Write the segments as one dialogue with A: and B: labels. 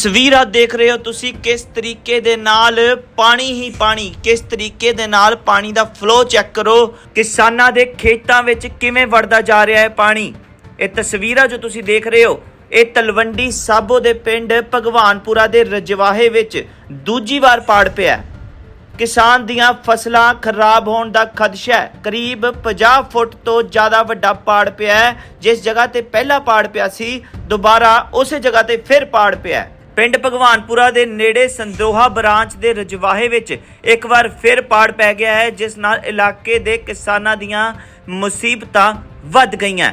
A: ਤਸਵੀਰਾਂ ਦੇਖ ਰਹੇ ਹੋ ਤੁਸੀਂ ਕਿਸ ਤਰੀਕੇ ਦੇ ਨਾਲ ਪਾਣੀ ਹੀ ਪਾਣੀ, ਕਿਸ ਤਰੀਕੇ ਦੇ ਨਾਲ ਪਾਣੀ ਦਾ ਫਲੋ ਚੈੱਕ ਕਰੋ। ਕਿਸਾਨਾਂ ਦੇ ਖੇਤਾਂ ਵਿੱਚ ਕਿਵੇਂ ਵੜਦਾ ਜਾ ਰਿਹਾ ਹੈ ਪਾਣੀ? ਇਹ ਤਸਵੀਰਾਂ ਜੋ ਤੁਸੀਂ ਦੇਖ ਰਹੇ ਹੋ, ਇਹ ਤਲਵੰਡੀ ਸਾਬੋ ਦੇ ਪਿੰਡ ਭਗਵਾਨਪੁਰਾ ਦੇ ਰਜਵਾਹੇ ਵਿੱਚ ਦੂਜੀ ਵਾਰ ਪਾੜ ਪਿਆ ਕਿਸਾਨ ਦੀਆਂ ਫਸਲਾਂ ਖਰਾਬ ਹੋਣ ਦਾ ਖਦਸ਼ਾ ਹੈ। ਕਰੀਬ 50 ਫੁੱਟ ਤੋਂ ਜ਼ਿਆਦਾ ਵੱਡਾ ਪਾੜ ਪਿਆ ਹੈ। ਜਿਸ ਜਗ੍ਹਾ ਤੇ ਪਹਿਲਾ ਪਾੜ ਪਿਆ ਸੀ, ਦੁਬਾਰਾ ਉਸੇ ਜਗ੍ਹਾ ਤੇ ਫਿਰ ਪਾੜ ਪਿਆ ਹੈ। ਪਿੰਡ ਭਗਵਾਨਪੁਰਾ ਦੇ ਨੇੜੇ ਸੰਦੋਹਾ ਬ੍ਰਾਂਚ ਦੇ ਰਜਵਾਹੇ ਵਿੱਚ ਇੱਕ ਵਾਰ ਫਿਰ ਪਾੜ ਪੈ ਗਿਆ ਹੈ, ਜਿਸ ਨਾਲ ਇਲਾਕੇ ਦੇ ਕਿਸਾਨਾਂ ਦੀਆਂ ਮੁਸੀਬਤਾਂ ਵੱਧ ਗਈਆਂ।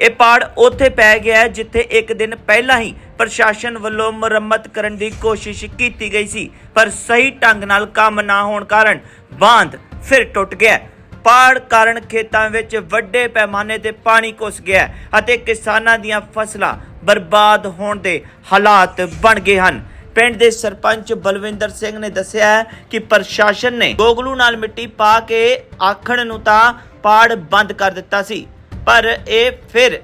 A: ਇਹ ਪਾੜ ਉੱਥੇ ਪੈ ਗਿਆ ਹੈ, ਜਿੱਥੇ ਇੱਕ ਦਿਨ ਪਹਿਲਾਂ ਹੀ ਪ੍ਰਸ਼ਾਸਨ ਵੱਲੋਂ ਮੁਰੰਮਤ ਕਰਨ ਦੀ ਕੋਸ਼ਿਸ਼ ਕੀਤੀ ਗਈ ਸੀ, ਪਰ ਸਹੀ ਢੰਗ ਨਾਲ ਕੰਮ ਨਾ ਹੋਣ ਕਾਰਨ ਬਾਂਧ ਫਿਰ ਟੁੱਟ ਗਿਆ ਹੈ। ਪਾੜ ਕਾਰਨ ਖੇਤਾਂ ਵਿੱਚ ਵੱਡੇ ਪੈਮਾਨੇ ਤੇ ਪਾਣੀ ਘੁਸ ਗਿਆ ਅਤੇ ਕਿਸਾਨਾਂ ਦੀਆਂ ਫਸਲਾਂ ਬਰਬਾਦ ਹੋਣ ਦੇ ਹਾਲਾਤ ਬਣ ਗਏ ਹਨ ਪਿੰਡ ਦੇ ਸਰਪੰਚ ਬਲਵਿੰਦਰ ਸਿੰਘ ਨੇ ਦੱਸਿਆ ਹੈ ਕਿ ਪ੍ਰਸ਼ਾਸਨ ਨੇ ਗੋਗਲੂ ਨਾਲ ਮਿੱਟੀ ਪਾ ਕੇ ਆਖਣ ਨੂੰ ਤਾਂ ਪਾੜ ਬੰਦ ਕਰ ਦਿੱਤਾ ਸੀ, ਪਰ ਇਹ ਫਿਰ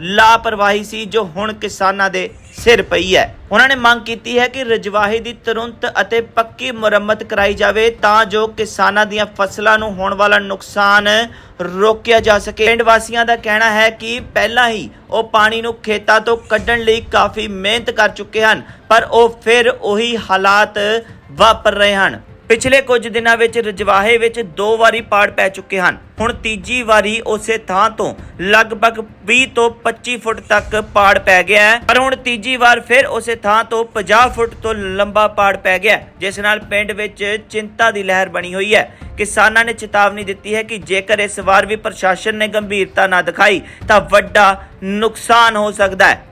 A: ਲਾਪਰਵਾਹੀ ਸੀ ਜੋ ਹੁਣ ਕਿਸਾਨਾਂ ਦੇ ਸਿਰ ਪਈ ਹੈ। ਉਹਨਾਂ ਨੇ ਮੰਗ ਕੀਤੀ ਹੈ ਕਿ ਰਜਵਾਹੀ ਦੀ ਤੁਰੰਤ ਅਤੇ ਪੱਕੀ ਮੁਰੰਮਤ ਕਰਾਈ ਜਾਵੇ ਤਾਂ ਜੋ ਕਿਸਾਨਾਂ ਦੀਆਂ ਫਸਲਾਂ ਨੂੰ ਹੋਣ ਵਾਲਾ ਨੁਕਸਾਨ ਰੋਕਿਆ ਜਾ ਸਕੇ। ਪਿੰਡ ਵਾਸੀਆਂ ਦਾ ਕਹਿਣਾ ਹੈ ਕਿ ਪਹਿਲਾਂ ਹੀ ਉਹ ਪਾਣੀ ਨੂੰ ਖੇਤਾਂ ਤੋਂ ਕੱਢਣ ਲਈ ਕਾਫੀ ਮਿਹਨਤ ਕਰ ਚੁੱਕੇ ਹਨ, ਪਰ ਉਹ ਫਿਰ ਉਹੀ ਹਾਲਾਤ ਵਾਪਰ ਰਹੇ ਹਨ। ਪਿਛਲੇ ਕੁਝ ਦਿਨਾਂ ਵਿੱਚ ਰਜਵਾਹੇ ਵਿੱਚ ਦੋ ਵਾਰੀ ਪਾੜ ਪੈ ਚੁੱਕੇ ਹਨ। ਹੁਣ ਤੀਜੀ ਵਾਰੀ ਉਸੇ ਥਾਂ ਤੋਂ ਲਗਭਗ 20 ਤੋਂ 25 ਫੁੱਟ ਤੱਕ ਪਾੜ ਪੈ ਗਿਆ ਹੈ। ਪਰ ਹੁਣ ਤੀਜੀ ਵਾਰ ਫਿਰ ਉਸੇ ਥਾਂ ਤੋਂ 50 ਫੁੱਟ ਤੋਂ ਲੰਬਾ ਪਾੜ ਪੈ ਗਿਆ ਜਿਸ ਨਾਲ ਪਿੰਡ ਵਿੱਚ ਚਿੰਤਾ ਦੀ ਲਹਿਰ ਬਣੀ ਹੋਈ ਹੈ। ਕਿਸਾਨਾਂ ਨੇ ਚੇਤਾਵਨੀ ਦਿੱਤੀ ਹੈ ਕਿ ਜੇਕਰ ਇਸ ਵਾਰ ਵੀ ਪ੍ਰਸ਼ਾਸਨ ਨੇ ਗੰਭੀਰਤਾ ਨਾ ਦਿਖਾਈ, ਤਾਂ ਵੱਡਾ ਨੁਕਸਾਨ ਹੋ ਸਕਦਾ ਹੈ।